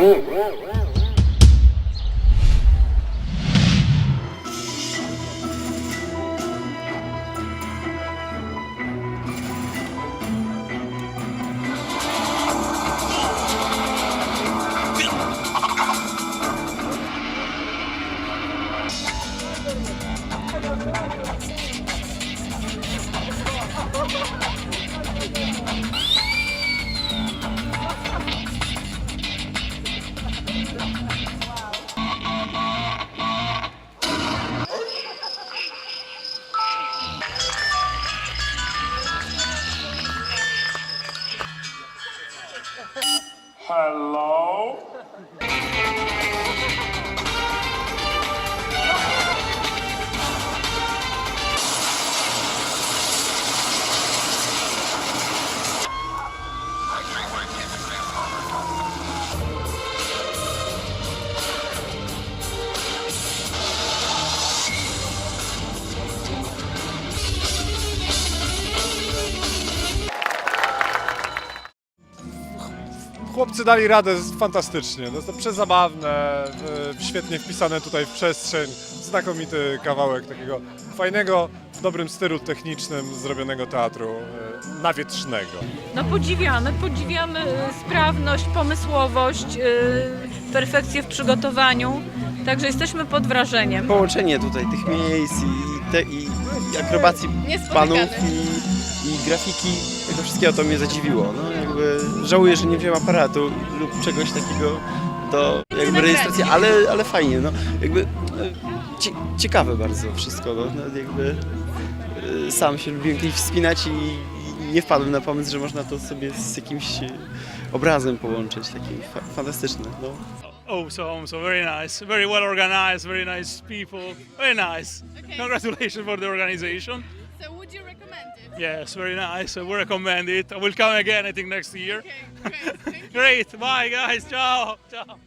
Ha ha ha! Hello? Chłopcy dali radę fantastycznie. No to przezabawne, świetnie wpisane tutaj w przestrzeń. Znakomity kawałek takiego fajnego, w dobrym stylu technicznym zrobionego teatru y, nawietrznego. No podziwiamy, podziwiamy e, sprawność, pomysłowość, e, perfekcję w przygotowaniu. Także jesteśmy pod wrażeniem. połączenie tutaj tych miejsc i, te, i, i akrobacji panów i, i grafiki tego wszystkiego to mnie zadziwiło. No, jakby żałuję, że nie wziąłem aparatu lub czegoś takiego do jakby rejestracji, ale, ale fajnie, no jakby e, cie, ciekawe bardzo wszystko, no, no jakby e, sam się lubiłem kiedyś wspinać i, nie wpadłem na pomysł, że można to sobie z jakimś obrazem połączyć, takim fa fantastyczne, no. awesome. So very nice, very well organized, very nice people, very nice. Congratulations for the organization. So would you recommend it? Yes, very nice. I will recommend it. I will come again. I think next year. Okay, great. Thank you. Great. Bye, guys. Ciao. Ciao.